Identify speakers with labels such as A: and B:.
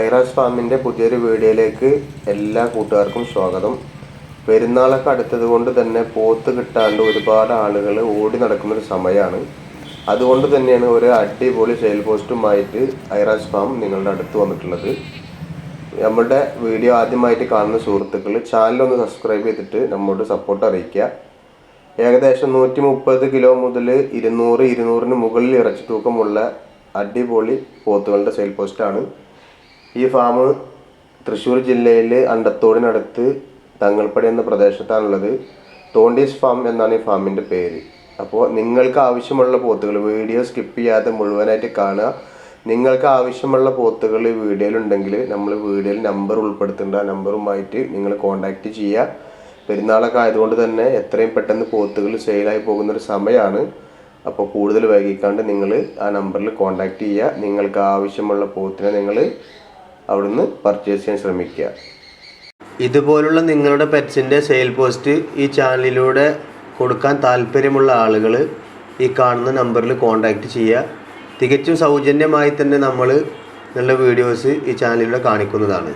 A: ഐറാസ് ഫാമിന്റെ പുതിയൊരു വീഡിയോയിലേക്ക് എല്ലാ കൂട്ടുകാർക്കും സ്വാഗതം. പെരുന്നാളൊക്കെ അടുത്തത് കൊണ്ട് തന്നെ പോത്ത് കിട്ടാണ്ട് ഒരുപാട് ആളുകൾ ഓടി നടക്കുന്നൊരു സമയമാണ് അതുകൊണ്ട് തന്നെയാണ് ഒരു അടിപൊളി സെയിൽ പോസ്റ്റുമായിട്ട് ഐറാസ് ഫാം നിങ്ങളുടെ അടുത്ത് വന്നിട്ടുള്ളത്. നമ്മുടെ വീഡിയോ ആദ്യമായിട്ട് കാണുന്ന സുഹൃത്തുക്കൾ ചാനൽ ഒന്ന് സബ്സ്ക്രൈബ് ചെയ്തിട്ട് നമ്മോട് സപ്പോർട്ട് അറിയിക്കുക. ഏകദേശം നൂറ്റി മുപ്പത് കിലോ മുതൽ ഇരുന്നൂറ് ഇരുന്നൂറിന് മുകളിൽ ഇറച്ചി തൂക്കമുള്ള അടിപൊളി പോത്തുകളുടെ സെയിൽ പോസ്റ്റാണ് ഈ ഫാം തൃശ്ശൂർ ജില്ലയിൽ അണ്ടത്തോടിനടുത്ത് തങ്ങൾപ്പടി എന്ന പ്രദേശത്താണുള്ളത്. തോണ്ടീസ് ഫാം എന്നാണ് ഈ ഫാമിന്റെ പേര്. അപ്പോൾ നിങ്ങൾക്ക് ആവശ്യമുള്ള പോത്തുകൾ വീഡിയോ സ്കിപ്പ് ചെയ്യാതെ മുഴുവനായിട്ട് കാണുക. നിങ്ങൾക്ക് ആവശ്യമുള്ള പോത്തുകൾ ഈ വീഡിയോയിലുണ്ടെങ്കിൽ നമ്മൾ വീഡിയോയിൽ നമ്പർ ഉൾപ്പെടുത്തേണ്ട നമ്പറുമായിട്ട് നിങ്ങൾ കോൺടാക്റ്റ് ചെയ്യുക. പെരുന്നാളൊക്കെ ആയതുകൊണ്ട് തന്നെ എത്രയും പെട്ടെന്ന് പോത്തുകൾ സെയിലായി പോകുന്നൊരു സമയമാണ്. അപ്പോൾ കൂടുതൽ വൈകിക്കാണ്ട് നിങ്ങൾ ആ നമ്പറിൽ കോൺടാക്റ്റ് ചെയ്യുക. നിങ്ങൾക്ക് ആവശ്യമുള്ള പോത്തിനെ നിങ്ങൾ അവിടുന്ന് പർച്ചേസ് ചെയ്യാൻ ശ്രമിക്കുക. ഇതുപോലുള്ള നിങ്ങളുടെ പെറ്റ്സിന്റെ സെയിൽ പോസ്റ്റ് ഈ ചാനലിലൂടെ കൊടുക്കാൻ താല്പര്യമുള്ള ആളുകൾ ഈ കാണുന്ന നമ്പറിൽ കോൺടാക്റ്റ് ചെയ്യുക. തികച്ചും സൗജന്യമായി തന്നെ നമ്മൾ നല്ല വീഡിയോസ് ഈ ചാനലിലൂടെ കാണിക്കുന്നതാണ്.